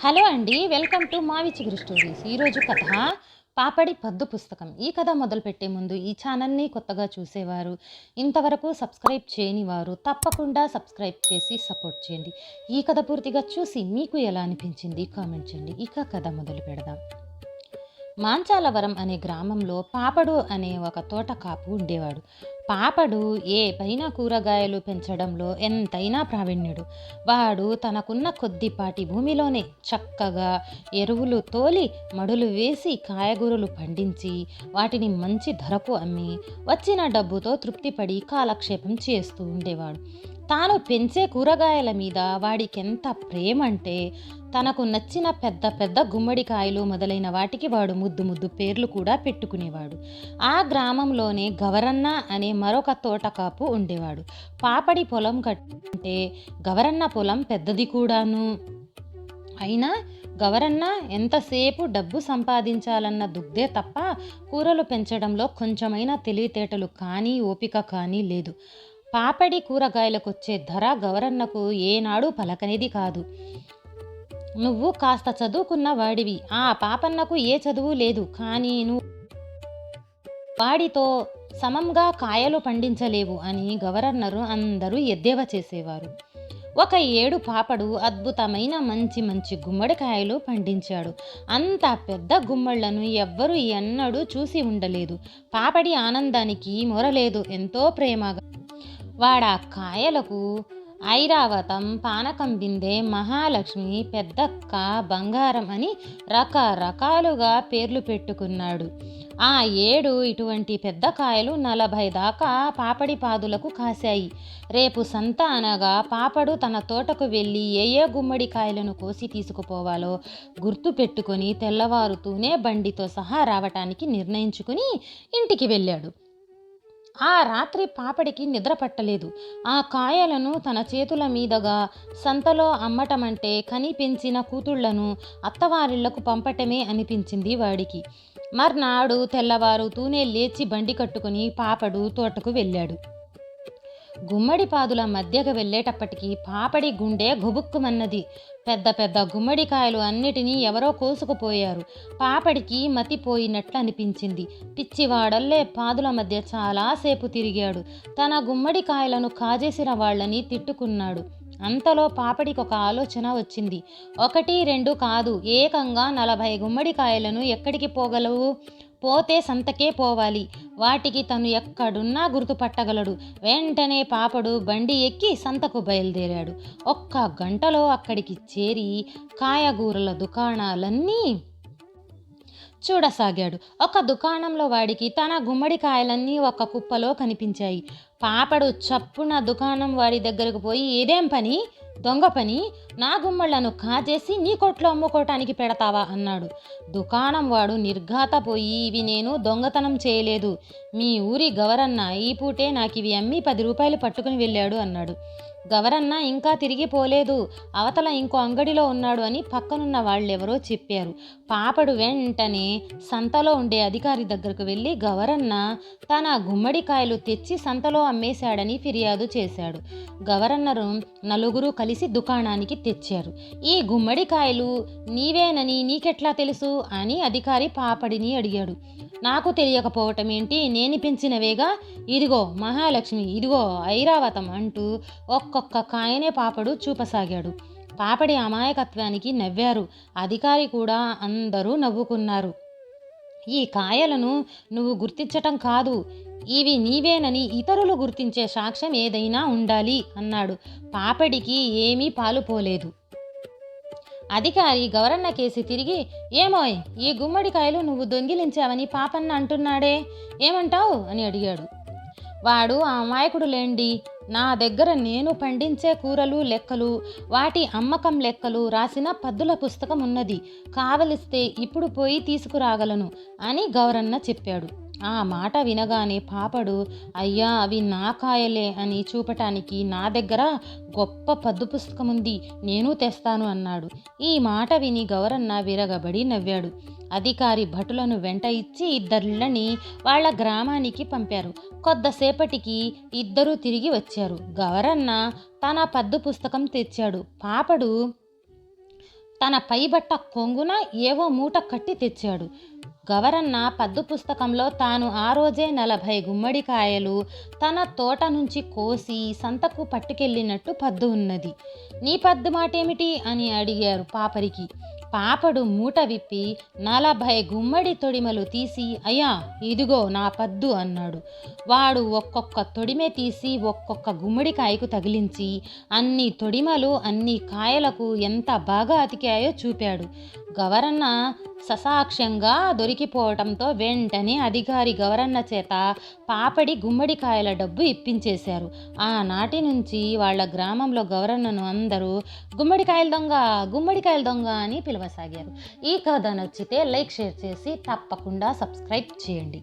Hello అండి welcome to మావి చిగురు స్టోరీస్ ఈరోజు కథ పాపడి పద్దు పుస్తకం. ఈ కథ మొదలుపెట్టే ముందు ఈ ఛానల్ని కొత్తగా చూసేవారు ఇంతవరకు సబ్స్క్రైబ్ చేయని వారు తప్పకుండా సబ్స్క్రైబ్ చేసి సపోర్ట్ చేయండి. ఈ కథ పూర్తిగా చూసి మీకు ఎలా అనిపించింది కామెంట్ చేయండి. ఇక కథ మొదలు పెడదాం. మాంచాలవరం అనే గ్రామంలో పాపడు అనే ఒక తోట కాపు ఉండేవాడు. పాపడు ఏ పైన కూరగాయలు పెంచడంలో ఎంతైనా ప్రావీణ్యుడు. వాడు తనకున్న కొద్దిపాటి భూమిలోనే చక్కగా ఎరువులు తోలి మడులు వేసి కాయగూరలు పండించి వాటిని మంచి ధరకు అమ్మి వచ్చిన డబ్బుతో తృప్తిపడి కాలక్షేపం చేస్తూ ఉండేవాడు. తాను పెంచే కూరగాయల మీద వాడికెంత ప్రేమ అంటే తనకు నచ్చిన పెద్ద పెద్ద గుమ్మడికాయలు మొదలైన వాటికి వాడు ముద్దు ముద్దు పేర్లు కూడా పెట్టుకునేవాడు. ఆ గ్రామంలోనే గవరన్న అనే మరొక తోటకాపు ఉండేవాడు. పాపడి పొలం కంటే గవరన్న పొలం పెద్దది కూడాను. అయినా గవరన్న ఎంతసేపు డబ్బు సంపాదించాలన్న దుగ్దే తప్ప కూరలు పెంచడంలో కొంచెమైనా తెలివితేటలు కానీ ఓపిక కానీ లేదు. పాపడి కూరగాయలకు వచ్చే ధర గవరన్నకు ఏనాడు పలకనేది కాదు. నువ్వు కాస్త చదువుకున్న వాడివి. ఆ పాపన్నకు ఏ చదువు లేదు. కానీ నువ్వు వాడితో సమంగా కాయలు పండించలేవు అని గవర్నరు అందరూ ఎద్దేవా చేసేవారు. ఒక ఏడు పాపడు అద్భుతమైన మంచి మంచి గుమ్మడికాయలు పండించాడు. అంత పెద్ద గుమ్మళ్ళను ఎవ్వరూ ఎన్నడూ చూసి ఉండలేదు. పాపడి ఆనందానికి మొరలేదు. ఎంతో ప్రేమగా వాడా కాయలకు ఐరావతం పానకం బిందె మహాలక్ష్మి పెద్దక్క బంగారం అని రకరకాలుగా పేర్లు పెట్టుకున్నాడు. ఆ ఏడు ఇటువంటి పెద్ద కాయలు నలభై దాకా పాపడి పాదులకు కాశాయి. రేపు సంత అనగా పాపడు తన తోటకు వెళ్ళి ఏ ఏ గుమ్మడి కాయలను కోసి తీసుకుపోవాలో గుర్తు పెట్టుకొని తెల్లవారుతూనే బండితో సహా రావటానికి నిర్ణయించుకుని ఇంటికి వెళ్ళాడు. ఆ రాత్రి పాపడికి నిద్ర పట్టలేదు. ఆ కాయలను తన చేతుల మీదగా సంతలో అమ్మటమంటే కనిపించిన కూతుళ్ళను అత్తవారిళ్ళకు పంపటమే అనిపించింది వాడికి. మర్నాడు తెల్లవారుతూనే లేచి బండి కట్టుకుని పాపడు తోటకు వెళ్ళాడు. గుమ్మడి పాదుల మధ్యకు వెళ్ళేటప్పటికీ పాపడి గుండె గుబుక్కుమన్నది. పెద్ద పెద్ద గుమ్మడికాయలు అన్నిటినీ ఎవరో కోసుకుపోయారు. పాపడికి మతిపోయినట్లు అనిపించింది పిచ్చివాడల్లే పాదుల మధ్య చాలాసేపు తిరిగాడు. తన గుమ్మడికాయలను కాజేసిన వాళ్ళని తిట్టుకున్నాడు. అంతలో పాపడికి ఒక ఆలోచన వచ్చింది. ఒకటి రెండు కాదు ఏకంగా నలభై గుమ్మడికాయలను ఎక్కడికి పోగలవు? పోతే సంతకే పోవాలి. వాటికి తను ఎక్కడున్నా గుర్తుపట్టగలడు. వెంటనే పాపడు బండి ఎక్కి సంతకు బయలుదేరాడు. ఒక్క గంటలో అక్కడికి చేరి కాయగూరల దుకాణాలన్నీ చూడసాగాడు. ఒక దుకాణంలో వాడికి తన గుమ్మడికాయలన్నీ ఒక కుప్పలో కనిపించాయి. పాపడు చప్పున దుకాణం వాడి దగ్గరకు పోయి ఇదేం పని? దొంగ పని నా గుమ్మళ్ళను కాజేసి నీ కొట్లో అమ్ముకోవటానికి పెడతావా అన్నాడు. దుకాణం వాడు నిర్ఘాతపోయి ఇవి నేను దొంగతనం చేయలేదు. మీ ఊరి గవరన్న ఈ పూటే నాకు ఇవి అమ్మి పది రూపాయలు పట్టుకుని వెళ్ళాడు అన్నాడు. గవరన్న ఇంకా తిరిగి పోలేదు. అవతల ఇంకో అంగడిలో ఉన్నాడు అని పక్కనున్న వాళ్ళెవరో చెప్పారు. పాపడు వెంటనే సంతలో ఉండే అధికారి దగ్గరకు వెళ్ళి గవరన్న తన గుమ్మడికాయలు తెచ్చి సంతలో అమ్మేశాడని ఫిర్యాదు చేశాడు. గవర్నరు నలుగురు కలిసి దుకాణానికి తెచ్చారు. ఈ గుమ్మడికాయలు నీవేనని నీకెట్లా తెలుసు? అని అధికారి పాపడిని అడిగాడు. నాకు తెలియకపోవటం ఏంటి? నేను పెంచినవేగా? ఇదిగో మహాలక్ష్మి ఇదిగో ఐరావతం అంటూ ఒక్క ఒక్కొక్క కాయనే పాపడు చూపసాగాడు. పాపడి అమాయకత్వానికి నవ్వారు. అధికారి కూడా అందరూ నవ్వుకున్నారు. ఈ కాయలను నువ్వు గుర్తించటం కాదు. ఇవి నీవేనని ఇతరులు గుర్తించే సాక్ష్యం ఏదైనా ఉండాలి అన్నాడు. పాపడికి ఏమీ పాలుపోలేదు అధికారి గవరన్న కేసి తిరిగి ఏమోయ్ ఈ గుమ్మడికాయలు నువ్వు దొంగిలించావని పాపన్న అంటున్నాడే. ఏమంటావు? అని అడిగాడు. వాడు ఆ అమాయకుడు లేండి. నా దగ్గర నేను పండించే కూరలు లెక్కలు వాటి అమ్మకం లెక్కలు రాసిన పద్దుల పుస్తకం ఉన్నది కావలిస్తే ఇప్పుడు పోయి తీసుకురాగలను అని గౌరన్న చెప్పాడు. ఆ మాట వినగానే పాపడు అయ్యా అవి నా కాయలే అని చూపటానికి నా దగ్గర గొప్ప పద్దు పుస్తకం ఉంది నేను తెస్తాను అన్నాడు. ఈ మాట విని గౌరన్న విరగబడి నవ్వాడు. అధికారి భటులను వెంట ఇచ్చి ఇద్దరిళ్ళని వాళ్ళ గ్రామానికి పంపారు. కొద్దిసేపటికి ఇద్దరూ తిరిగి వచ్చారు. గవరన్న తన పద్దు పుస్తకం తెచ్చాడు. పాపడు తన పైబట్ట కొంగున ఏవో మూట కట్టి తెచ్చాడు. గవరన్న పద్దు పుస్తకంలో తాను ఆ రోజే నలభై గుమ్మడికాయలు తన తోట నుంచి కోసి సంతకు పట్టుకెళ్ళినట్టు పద్దు ఉన్నది. నీ పద్దు మాటేమిటి? అని అడిగారు పాపరికి. పాపడు మూట విప్పి నలభై గుమ్మడి తొడిమలు తీసి అయ్యా ఇదిగో నా పద్దు అన్నాడు. వాడు ఒక్కొక్క తొడిమె తీసి ఒక్కొక్క గుమ్మడికాయకు తగిలించి అన్ని తొడిమలు అన్ని కాయలకు ఎంత బాగా అతికాయో చూపాడు. గవరన్న ససాక్ష్యంగా దొరికిపోవటంతో వెంటనే అధికారి గవరన్న చేత పాపడి గుమ్మడికాయల డబ్బు ఇప్పించేశారు. ఆనాటి నుంచి వాళ్ళ గ్రామంలో గవరన్నను అందరూ గుమ్మడికాయల దొంగ గుమ్మడికాయల దొంగ అని పిలవసాగారు. ఈ కథ నచ్చితే లైక్ షేర్ చేసి తప్పకుండా సబ్స్క్రైబ్ చేయండి.